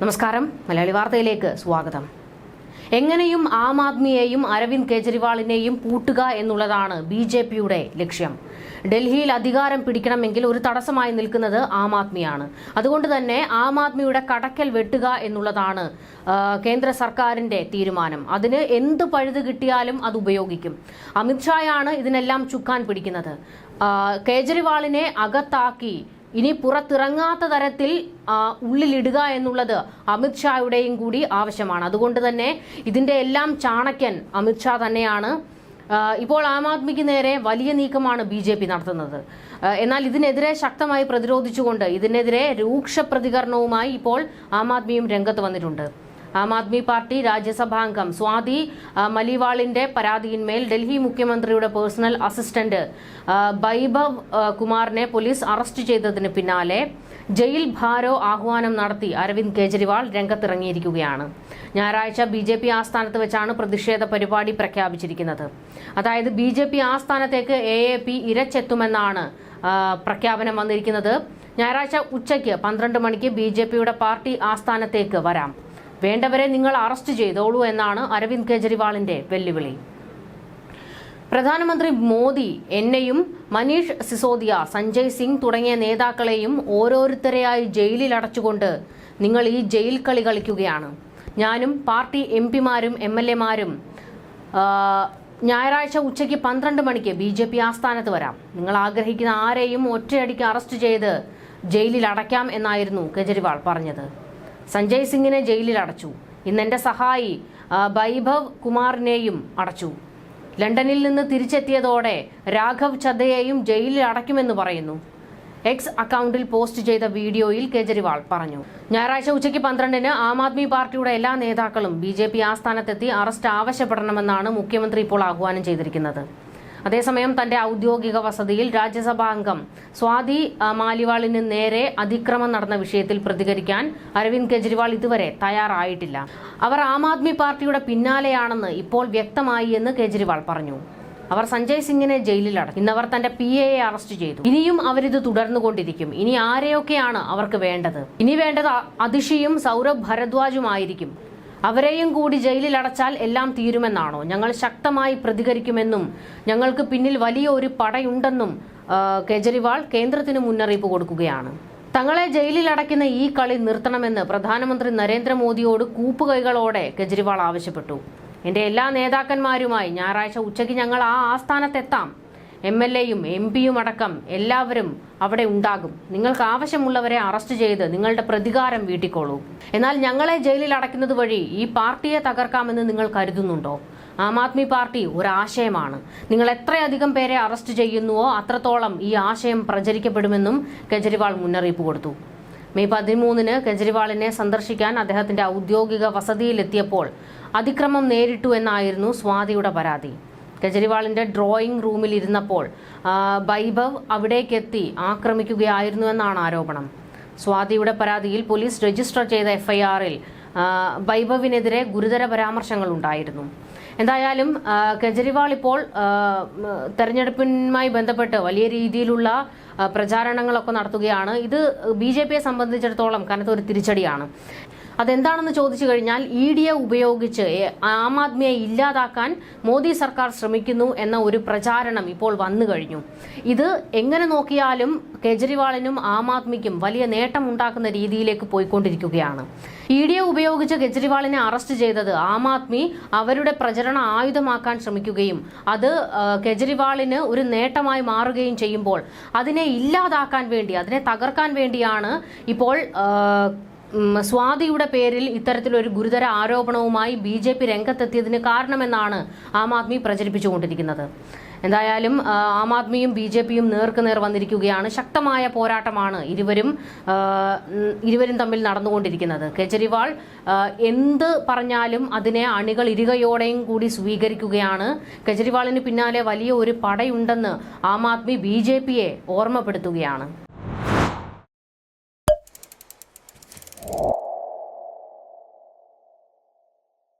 നമസ്കാരം. മലയാളി വാർത്തയിലേക്ക് സ്വാഗതം. എങ്ങനെയും ആം ആദ്മിയെയും അരവിന്ദ് കെജ്രിവാളിനെയും പൂട്ടുക എന്നുള്ളതാണ് ബി ജെ പിയുടെ ലക്ഷ്യം. ഡൽഹിയിൽ അധികാരം പിടിക്കണമെങ്കിൽ ഒരു തടസ്സമായി നിൽക്കുന്നത് ആം ആദ്മിയാണ്. അതുകൊണ്ട് തന്നെ ആം ആദ്മിയുടെ കടക്കൽ വെട്ടുക എന്നുള്ളതാണ് കേന്ദ്ര സർക്കാരിന്റെ തീരുമാനം. അതിന് എന്ത് പഴുത് കിട്ടിയാലും അത് ഉപയോഗിക്കും. അമിത്ഷായാണ് ഇതിനെല്ലാം ചുക്കാൻ പിടിക്കുന്നത്. കേജ്രിവാളിനെ അകത്താക്കി ഇനി പുറത്തിറങ്ങാത്ത തരത്തിൽ ഉള്ളിലിടുക എന്നുള്ളത് അമിത്ഷായുടെയും കൂടി ആവശ്യമാണ്. അതുകൊണ്ട് തന്നെ ഇതിന്റെ എല്ലാം ചാണക്യൻ അമിത്ഷാ തന്നെയാണ്. ഇപ്പോൾ ആം ആദ്മിക്ക് നേരെ വലിയ നീക്കമാണ് ബി ജെ പി നടത്തുന്നത്. എന്നാൽ ഇതിനെതിരെ ശക്തമായി പ്രതിരോധിച്ചുകൊണ്ട് ഇതിനെതിരെ രൂക്ഷ പ്രതികരണവുമായി ഇപ്പോൾ ആം ആദ്മിയും രംഗത്ത് വന്നിട്ടുണ്ട്. ആം ആദ്മി പാർട്ടി രാജ്യസഭാംഗം. സ്വാതി മലിവാളിന്റെ പരാതിയിന്മേൽ ഡൽഹി മുഖ്യമന്ത്രിയുടെ പേഴ്സണൽ അസിസ്റ്റന്റ് ബൈബവ് കുമാറിനെ പോലീസ് അറസ്റ്റ് ചെയ്തതിന് പിന്നാലെ ജയിൽ ഭാരോ ആഹ്വാനം നടത്തി അരവിന്ദ് കെജ്രിവാൾ രംഗത്തിറങ്ങിയിരിക്കുകയാണ്. ഞായറാഴ്ച ബി ജെ പി ആസ്ഥാനത്ത് വെച്ചാണ് പ്രതിഷേധ പരിപാടി പ്രഖ്യാപിച്ചിരിക്കുന്നത്. അതായത് ബി ജെ പി ആസ്ഥാനത്തേക്ക് എ എ പി ഇരച്ചെത്തുമെന്നാണ് പ്രഖ്യാപനം വന്നിരിക്കുന്നത്. ഞായറാഴ്ച ഉച്ചയ്ക്ക് പന്ത്രണ്ട് മണിക്ക് ബി ജെ പിയുടെ പാർട്ടി ആസ്ഥാനത്തേക്ക് വരാം. വേണ്ടവരെ നിങ്ങൾ അറസ്റ്റ് ചെയ്തോളൂ എന്നാണ് അരവിന്ദ് കെജ്രിവാളിന്റെ വെല്ലുവിളി. പ്രധാനമന്ത്രി മോദി എന്നെയും മനീഷ് സിസോദിയ സഞ്ജയ് സിംഗ് തുടങ്ങിയ നേതാക്കളെയും ഓരോരുത്തരെയായി ജയിലിൽ അടച്ചുകൊണ്ട് നിങ്ങൾ ഈ ജയിൽ കളി കളിക്കുകയാണ്. ഞാനും പാർട്ടി എം പിമാരും എം എൽ എമാരും ഞായറാഴ്ച ഉച്ചയ്ക്ക് പന്ത്രണ്ട് മണിക്ക് ബി ജെ പി ആസ്ഥാനത്ത് വരാം. നിങ്ങൾ ആഗ്രഹിക്കുന്ന ആരെയും ഒറ്റയടിക്ക് അറസ്റ്റ് ചെയ്ത് ജയിലിൽ അടയ്ക്കാം എന്നായിരുന്നു കെജ്രിവാൾ പറഞ്ഞത്. സഞ്ജയ് സിംഗിനെ ജയിലിൽ അടച്ചു. ഇന്ന് സഹായി വൈഭവ് കുമാറിനെയും അടച്ചു. ലണ്ടനിൽ നിന്ന് തിരിച്ചെത്തിയതോടെ രാഘവ് ചദ്ദയെയും ജയിലിൽ അടയ്ക്കുമെന്ന് പറയുന്നു. എക്സ് അക്കൗണ്ടിൽ പോസ്റ്റ് ചെയ്ത വീഡിയോയിൽ കേജ്രിവാൾ പറഞ്ഞു. ഞായറാഴ്ച ഉച്ചയ്ക്ക് പന്ത്രണ്ടിന് ആം ആദ്മി പാർട്ടിയുടെ എല്ലാ നേതാക്കളും ബി ജെ പി ആസ്ഥാനത്തെത്തി അറസ്റ്റ് ആവശ്യപ്പെടണമെന്നാണ് മുഖ്യമന്ത്രി ഇപ്പോൾ ആഹ്വാനം ചെയ്തിരിക്കുന്നത്. അതേസമയം തന്റെ ഔദ്യോഗിക വസതിയിൽ രാജ്യസഭാ അംഗം സ്വാതി മാലിവാളിന് നേരെ അതിക്രമം നടന്ന വിഷയത്തിൽ പ്രതികരിക്കാൻ അരവിന്ദ് കെജ്രിവാൾ ഇതുവരെ തയ്യാറായിട്ടില്ല. അവർ ആം ആദ്മി പാർട്ടിയുടെ പിന്നാലെയാണെന്ന് ഇപ്പോൾ വ്യക്തമായി എന്ന് കെജ്രിവാൾ പറഞ്ഞു. അവർ സഞ്ജയ് സിംഗിനെ ജയിലിൽ ഇന്നവർ തന്റെ പി എയെ അറസ്റ്റ് ചെയ്തു. ഇനിയും അവരിത് തുടർന്നുകൊണ്ടിരിക്കും. ഇനി ആരെയൊക്കെയാണ് അവർക്ക് വേണ്ടത്? ഇനി വേണ്ടത് അതിഷിയും സൗരഭ് ഭരദ്വാജുമായിരിക്കും. അവരെയും കൂടി ജയിലിൽ അടച്ചാൽ എല്ലാം തീരുമെന്നാണോ? ഞങ്ങൾ ശക്തമായി പ്രതികരിക്കുമെന്നും ഞങ്ങൾക്ക് പിന്നിൽ വലിയ ഒരു പടയുണ്ടെന്നും കേജ്രിവാൾ കേന്ദ്രത്തിന് മുന്നറിയിപ്പ് കൊടുക്കുകയാണ്. തങ്ങളെ ജയിലിൽ അടയ്ക്കുന്ന ഈ കളി നിർത്തണമെന്ന് പ്രധാനമന്ത്രി നരേന്ദ്രമോദിയോട് കൂപ്പുകൈകളോടെ കെജ്രിവാൾ ആവശ്യപ്പെട്ടു. എന്റെ എല്ലാ നേതാക്കന്മാരുമായി ഞായറാഴ്ച ഉച്ചയ്ക്ക് ഞങ്ങൾ ആ ആസ്ഥാനത്തെത്താം. എം എൽ എയും എം പിയും അടക്കം എല്ലാവരും അവിടെ ഉണ്ടാകും. നിങ്ങൾക്ക് ആവശ്യമുള്ളവരെ അറസ്റ്റ് ചെയ്ത് നിങ്ങളുടെ പ്രതികാരം വീട്ടിക്കോളൂ. എന്നാൽ ഞങ്ങളെ ജയിലിൽ അടയ്ക്കുന്നത് വഴി ഈ പാർട്ടിയെ തകർക്കാമെന്ന് നിങ്ങൾ കരുതുന്നുണ്ടോ? ആം ആദ്മി പാർട്ടി ഒരാശയമാണ്. നിങ്ങൾ എത്രയധികം പേരെ അറസ്റ്റ് ചെയ്യുന്നുവോ അത്രത്തോളം ഈ ആശയം പ്രചരിക്കപ്പെടുമെന്നും കെജ്രിവാൾ മുന്നറിയിപ്പ് കൊടുത്തു. മെയ് പതിമൂന്നിന് കെജ്രിവാളിനെ സന്ദർശിക്കാൻ അദ്ദേഹത്തിന്റെ ഔദ്യോഗിക വസതിയിലെത്തിയപ്പോൾ അതിക്രമം നേരിട്ടു എന്നായിരുന്നു സ്വാതിയുടെ പരാതി. കെജ്രിവാളിന്റെ ഡ്രോയിങ് റൂമിൽ ഇരുന്നപ്പോൾ ആ, ബൈഭവ് അവിടേക്കെത്തി ആക്രമിക്കുകയായിരുന്നുവെന്നാണ് ആരോപണം. സ്വാതിയുടെ പരാതിയിൽ പോലീസ് രജിസ്റ്റർ ചെയ്ത എഫ്ഐആറിൽ വൈഭവിനെതിരെ ഗുരുതര പരാമർശങ്ങൾ ഉണ്ടായിരുന്നു. എന്തായാലും കെജ്രിവാൾ ഇപ്പോൾ തെരഞ്ഞെടുപ്പുമായി ബന്ധപ്പെട്ട് വലിയ രീതിയിലുള്ള പ്രചാരണങ്ങളൊക്കെ നടത്തുകയാണ്. ഇത് ബി ജെ പിയെ സംബന്ധിച്ചിടത്തോളം കനത്തൊരു തിരിച്ചടിയാണ്. അതെന്താണെന്ന് ചോദിച്ചു കഴിഞ്ഞാൽ ഇ ഡിയെ ഉപയോഗിച്ച് ആം ആദ്മിയെ ഇല്ലാതാക്കാൻ മോദി സർക്കാർ ശ്രമിക്കുന്നു എന്ന ഒരു പ്രചാരണം ഇപ്പോൾ വന്നു കഴിഞ്ഞു. ഇത് എങ്ങനെ നോക്കിയാലും കെജ്രിവാളിനും ആം ആദ്മിക്കും വലിയ നേട്ടം ഉണ്ടാക്കുന്ന രീതിയിലേക്ക് പോയിക്കൊണ്ടിരിക്കുകയാണ്. ഇ ഡിയെ ഉപയോഗിച്ച് കെജ്രിവാളിനെ അറസ്റ്റ് ചെയ്തത് ആം ആദ്മി അവരുടെ പ്രചരണ ആയുധമാക്കാൻ ശ്രമിക്കുകയും അത് കെജ്രിവാളിന് ഒരു നേട്ടമായി മാറുകയും ചെയ്യുമ്പോൾ അതിനെ ഇല്ലാതാക്കാൻ വേണ്ടി അതിനെ തകർക്കാൻ വേണ്ടിയാണ് ഇപ്പോൾ സ്വാതിയുടെ പേരിൽ ഇത്തരത്തിലൊരു ഗുരുതര ആരോപണവുമായി ബി ജെ പി രംഗത്തെത്തിയതിന് കാരണമെന്നാണ് ആം ആദ്മി പ്രചരിപ്പിച്ചുകൊണ്ടിരിക്കുന്നത്. എന്തായാലും ആം ആദ്മിയും ബി ജെ പിയും നേർക്കുനേർ വന്നിരിക്കുകയാണ്. ശക്തമായ പോരാട്ടമാണ് ഇരുവരും ഇരുവരും തമ്മിൽ നടന്നുകൊണ്ടിരിക്കുന്നത്. കെജ്രിവാൾ എന്ത് പറഞ്ഞാലും അതിനെ അണികൾ ഇരുകയോടെയും കൂടി സ്വീകരിക്കുകയാണ്. കെജ്രിവാളിന് പിന്നാലെ വലിയ ഒരു പടയുണ്ടെന്ന് ആം ആദ്മി ബി ജെ പിയെ ഓർമ്മപ്പെടുത്തുകയാണ്.